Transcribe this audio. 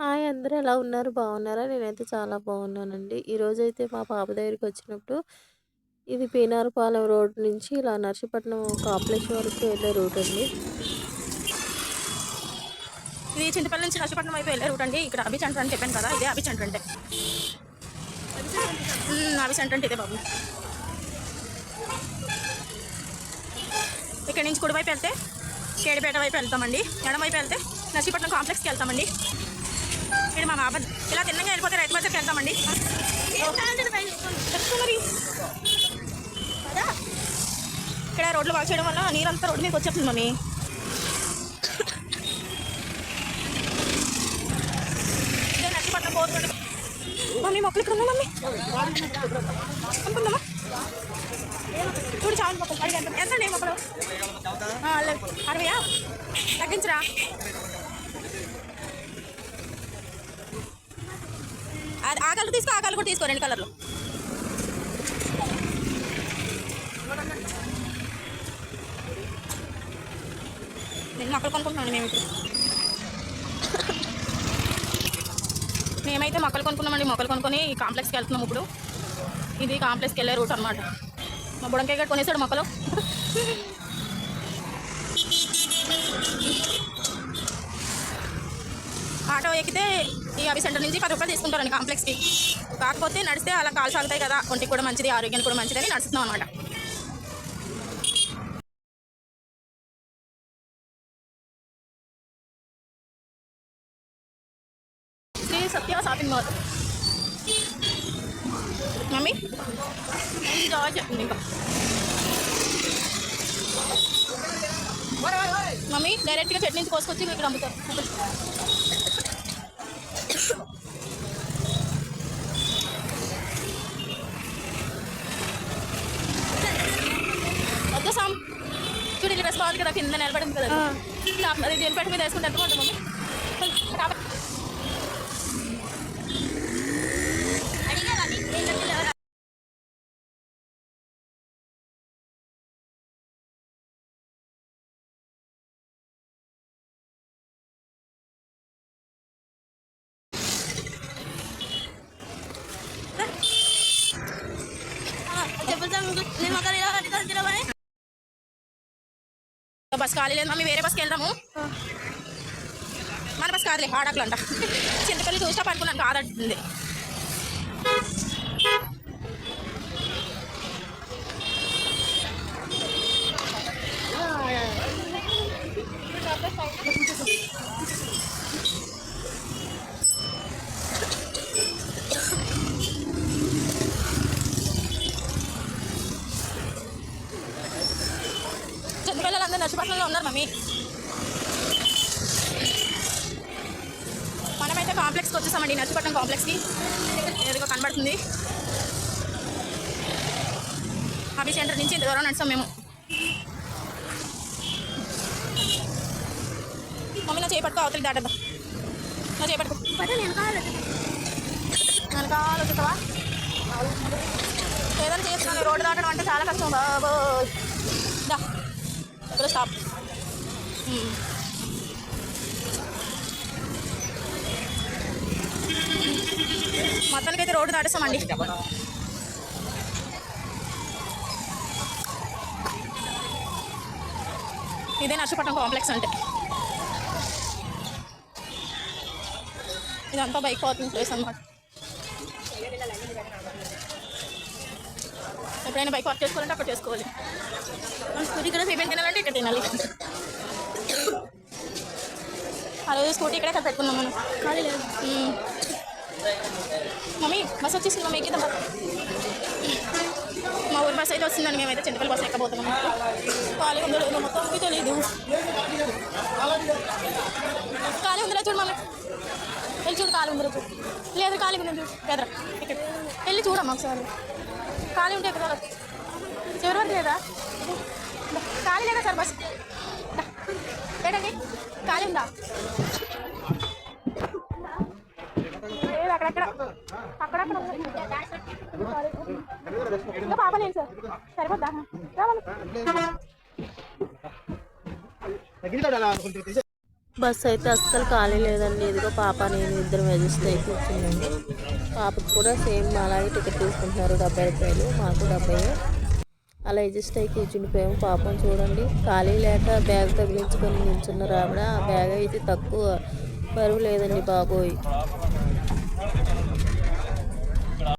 Hi అందరూ ఎలా ఉన్నారు? బాగున్నారా? నేనైతే చాలా బాగున్నానండి. ఈరోజైతే మా పాప దగ్గరికి వచ్చినప్పుడు ఇది పీనారపాలెం రోడ్ నుంచి ఇలా నర్సీపట్నం కాంప్లెక్స్ వరకు వెళ్ళే రూట్ అండి. ఇది చింతపల్లి నుంచి నర్సీపట్నం వైపు వెళ్ళే రూట్ అండి ఇక్కడ అభి సెంటర్ అని చెప్పాను కదా ఇదే అభి సెంటర్ అంటే అభి సెంటర్ అంటే ఇదే బాబు ఇక్కడ నుంచి కుడివైపు వెళ్తే కేడిపేట వైపు వెళ్తామండి ఎడమవైపు వెళ్తే నర్సీపట్నం కాంప్లెక్స్కి వెళ్తామండి మా బాబా. ఇలా తిన్నగా వెళ్ళిపోతే రైతు బజార్కి వెళ్తామండి. ఇక్కడ రోడ్లు బాగా చేయడం వల్ల నీరంతా రోడ్డు మీకు వచ్చేస్తుంది మమ్మీ. నర్సీపట్నం పోదు మమ్మీ మొక్కలు ఇక్కడ ఉన్నా మమ్మీ? అనుకుందామా చూడు చాలు మొక్కలు. అడిగి ఎంత? ఎంత మొక్కలు? అరవయా? తగ్గించరా. ఆ కలర్ తీసుకో ఆ కలర్ కూడా తీసుకో రెండు కలర్లు. నేను మొక్కలు కొనుక్కుంటున్నాను మేము ఇప్పుడు మేమైతే మొక్కలు కొనుక్కున్నామండి మొక్కలు కొనుక్కొని ఈ కాంప్లెక్స్కి వెళ్తున్నాం ఇప్పుడు. ఇది కాంప్లెక్స్కి వెళ్ళే రూట్ అనమాట మా బుడంకాయ గడ్డ కొనేసాడు మొక్కలు. ఆటో ఎక్కితే ఈ అవి సెంటర్ నుంచి పది రూపాయలు తీసుకుంటారండి కాంప్లెక్స్కి. కాకపోతే నడిస్తే అలా కాలు సాగుతాయి కదా ఒంటికి కూడా మంచిది ఆరోగ్యానికి కూడా మంచిదని నడుస్తున్నాం అనమాట Sri Satya shopping mall. Mummy? మంచి జాబ్ ఇంకా. మమ్మీ డైరెక్ట్గా చెట్టు నుంచి కోసుకొచ్చి ఇక్కడ అమ్ముతారు వద్దు సామ్ బాగుంది కదా కింద నిలబడింది కదా. అది దేని పెట్టి మీద వేసుకుంటే ఎంత మమ్మీ? కాబట్టి బస్ ఖాళీ లేదు. మమ్మీ వేరే బస్కి వెళ్దాము. మన బస్ కాదులే ఆడకలు అంట. చింతపల్లి చూసినా పనుకున్నాను కాదంటుంది పిల్లలు అందరూ నర్సిపట్నంలో ఉన్నారు మమ్మీ. మనమైతే కాంప్లెక్స్కి వచ్చేసామండి నర్సిపట్నం కాంప్లెక్స్కి. ఎదురుగా కనబడుతుంది. అభి సెంటర్ నుంచి ఇంత దూరం నడిచాం మేము. మమ్మీ నా చేపట్టుకో అవతలికి దాటద్దా. నా చేపట్టుకో నేను వచ్చేస్తావా ఏదైనా చేస్తున్నాను రోడ్డు దాటడం అంటే చాలా కష్టం బాబోయ్. దా. ఇక్కడ స్టాప్ hmm. మొత్తానికి అయితే రోడ్డు దాటేస్తామండి ఇదే నర్సపట్నం కాంప్లెక్స్ అంటే. ఇదంతా బైక్ పోతుంది ప్లేస్ అనమాట ఎప్పుడైనా బైక్ పార్క్ చేసుకోవాలంటే అక్కడ చేసుకోవాలి. మన స్కూటీ ఇక్కడ సిమెంట్ తినాలంటే ఇక్కడ తినాలి. ఆ రోజు స్కూటీ ఇక్కడే కదా పెట్టుకున్నాం మనం. ఖాళీ లేదు. మ్మ్. మమ్మీ బస్ వచ్చేసింది మమ్మీ ఎక్కిద్దాం. మా ఊరి బస్ అయితే వస్తుందండి మేమైతే చింతపల్లి బస్ ఎక్కబోతున్నాం. ఖాళీ ఉందో లేదో మొత్తం తెలియదు ఖాళీ ఉందిరా చూడు మమ్మీ. వెళ్ళి చూడు ఖాళీ ఉందిరా చూడు. లేదు ఖాళీ ఉందని చూడు. ఎదరా ఇక్కడ. వెళ్ళి చూడమ్మా ఒకసారి. ఖాళీ ఉంటే ఎక్కడ? చివరి వరకు లేదా? ఖాళీ లేదా సార్ బస్? ఏంటండి? ఖాళీ ఉందా? లేదు అక్కడక్కడ. అక్కడక్కడ ఇంకా పాప లేదు సార్. సరిపోద్దా? రావాలి. బస్సు అయితే అస్సలు ఖాళీ లేదండి. ఇదిగో పాప నేను ఇద్దరం అడ్జస్ట్ అయి కూర్చున్నాము పాపకు కూడా సేమ్ అలాగే టికెట్ తీసుకుంటున్నారు. డెబ్బై రూపాయలు మాకు డెబ్బై. అలా అడ్జస్ట్ అయి కూర్చుండిపోయాము. పాపం చూడండి. ఖాళీ లేక బ్యాగ్ తగిలించుకొని నిల్చున్నారు ఆవిడ. ఆ బ్యాగ్ అయితే తక్కువ బరువు లేదండి బాబోయ్.